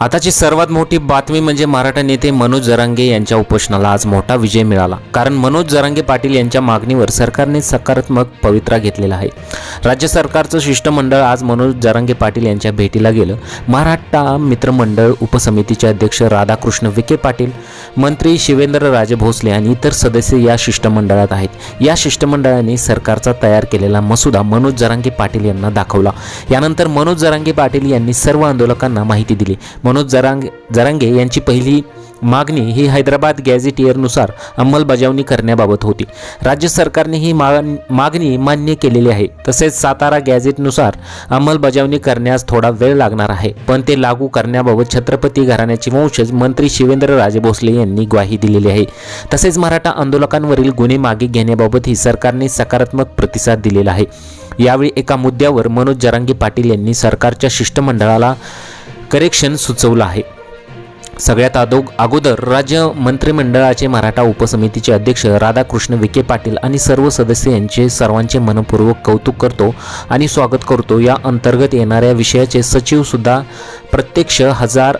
आताची सर्वात मोठी बातमी म्हणजे मराठा नेते मनोज जरांगे यांच्या उपोषणाला आज मोठा विजय मिळाला. कारण मनोज जरांगे पाटील यांच्या मागणीवर सरकारने सकारात्मक पवित्रा घेतलेला आहे. राज्य सरकारचं शिष्टमंडळ आज मनोज जरांगे पाटील यांच्या भेटीला गेलं. मराठा मित्रमंडळ उपसमितीचे अध्यक्ष राधाकृष्ण विखे पाटील मंत्री शिवेंद्र राजे भोसले आणि इतर सदस्य या शिष्टमंडळात आहेत. या शिष्टमंडळाने सरकारचा तयार केलेला मसुदा मनोज जरांगे पाटील यांना दाखवला. यानंतर मनोज जरांगे पाटील यांनी सर्व आंदोलकांना माहिती दिली. मनोज जरांग जरांगे यांची पहिली मागणी ही हैदराबाद गॅझेटियरनुसार अंमलबजावणी करण्याबाबत होती. राज्य सरकारने ही मा- मागणी मान्य केलेली आहे. तसेच सातारा गॅझेटनुसार अंमलबजावणी करण्यास थोडा वेळ लागणार आहे. पण ते लागू करण्याबाबत छत्रपती घराण्याचे वंशज मंत्री शिवेंद्र राजे भोसले यांनी ग्वाही दिलेली आहे. तसेच मराठा आंदोलकांवरील गुन्हे मागे घेण्याबाबतही सरकारने सकारात्मक प्रतिसाद दिलेला आहे. यावेळी एका मुद्द्यावर मनोज जरांगी पाटील यांनी सरकारच्या शिष्टमंडळाला करेक्शन सुचवलं आहे. सगळ्यात अदो अगोदर राज्य मंत्रिमंडळाचे मराठा उपसमितीचे अध्यक्ष राधाकृष्ण विखे पाटील आणि सर्व सदस्य यांचे सर्वांचे मनपूर्वक कौतुक करतो आणि स्वागत करतो. या अंतर्गत येणाऱ्या विषयाचे सचिवसुद्धा प्रत्यक्ष हजार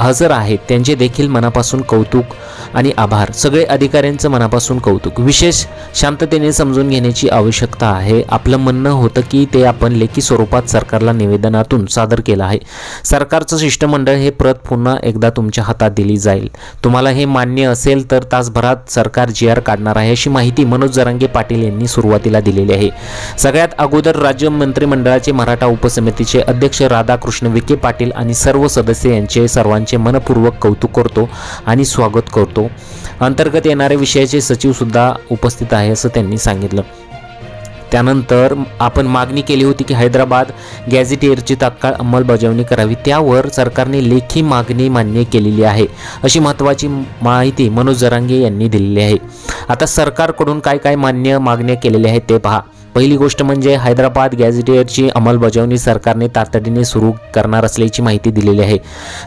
हजर आहेत. त्यांचे देखील मनापासून कौतुक आणि आभार. सगळे अधिकाऱ्यांचं मनापासून कौतुक. विशेष शांततेने समजून घेण्याची आवश्यकता आहे. आपलं म्हणणं होतं की ते आपण लेखी स्वरूपात सरकारला निवेदनातून सादर केलं आहे. सरकारचं शिष्टमंडळ हे प्रत पुन्हा एकदा तुमच्या हातात दिली जाईल. तुम्हाला हे मान्य असेल तर तासभरात सरकार जी आर काढणार आहे अशी माहिती मनोज जरांगे पाटील यांनी सुरुवातीला दिलेली आहे. सगळ्यात अगोदर राज्य मंत्रिमंडळाचे मराठा उपसमितीचे अध्यक्ष राधाकृष्ण विखे पाटील आणि सर्व सदस्य यांचे सर्वांचे मनपूर्वक कौतुक करतो आणि स्वागत करतो. अंतर्गत येणाऱ्या विषयाचे सचिवसुद्धा उपस्थित आहे असं त्यांनी सांगितलं. त्यानंतर आपण मागणी केली होती की हैदराबाद गॅझेटियरची तात्काळ अंमलबजावणी करावी. त्यावर सरकारने लेखी मागणी मान्य केलेली आहे. अशी महत्त्वाची माहिती मनोज जरांगे यांनी दिलेली आहे. आता सरकारकडून काय काय मान्य मागण्या केलेल्या आहेत ते पहा. पहिली गोष्ट म्हणजे हैदराबाद गॅझेटियरची अंमलबजावणी सरकारने तातडीने सुरू करणार असल्याची माहिती दिलेली आहे.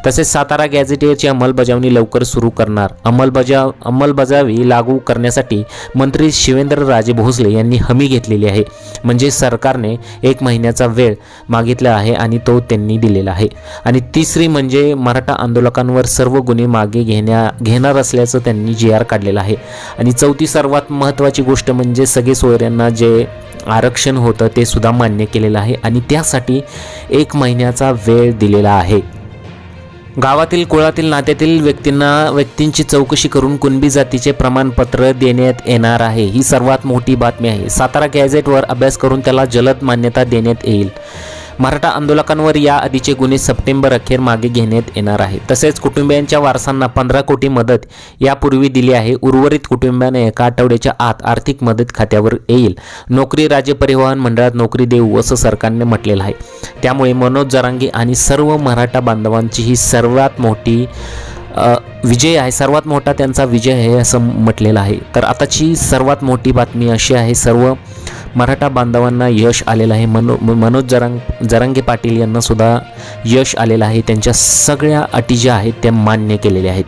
तसेच सातारा गॅझेटियरची अंमलबजावणी लवकर सुरू करणार. अंमलबजाव अंमलबजावणी लागू करण्यासाठी मंत्री शिवेंद्र राजे भोसले यांनी हमी घेतलेली आहे. म्हणजे सरकारने एक महिन्याचा वेळ मागितला आहे आणि तो त्यांनी दिलेला आहे. आणि तिसरी म्हणजे मराठा आंदोलकांवर सर्व गुन्हे मागे घेण्या घेणार असल्याचं त्यांनी जी आर काढलेला आहे. आणि चौथी सर्वात महत्त्वाची गोष्ट म्हणजे सगळे सोयऱ्यांना जे आरक्षण होतं ते सुद्धा मान्य केलेलं आहे आणि त्यासाठी एक महिन्याचा वेळ दिलेला आहे. गावातील कुळातील नात्यातील व्यक्तींना व्यक्तींची चौकशी करून कुणबी जातीचे प्रमाणपत्र देण्यात येणार आहे. ही सर्वात मोठी बातमी आहे. सातारा गॅझेटवर अभ्यास करून त्याला जलद मान्यता देण्यात येईल. मराठा आंदोलकांवर या आधीचे गुन्हे सप्टेंबर अखेर मागे घेण्यात येणार आहे तसेच कुटुंबियांच्या वारसांना पंधरा कोटी मदत यापूर्वी दिली आहे. उर्वरित कुटुंबियांना एका आठवड्याच्या आत आर्थिक मदत खात्यावर येईल. नोकरी राज्य परिवहन मंडळात नोकरी देऊ असं सरकारने म्हटलेलं आहे. त्यामुळे मनोज जरांगे आणि सर्व मराठा बांधवांची ही सर्वात मोठी विजय आहे. सर्वात मोठा त्यांचा विजय आहे असं म्हटलेलं आहे. तर आताची सर्वात मोठी बातमी अशी आहे. सर्व मराठा बांधवांना यश आलेलं आहे. मनो मनोज जरांग जरांगे पाटील यांना सुद्धा यश आलेलं आहे. त्यांच्या सगळ्या अटी ज्या आहेत त्या मान्य केलेल्या आहेत.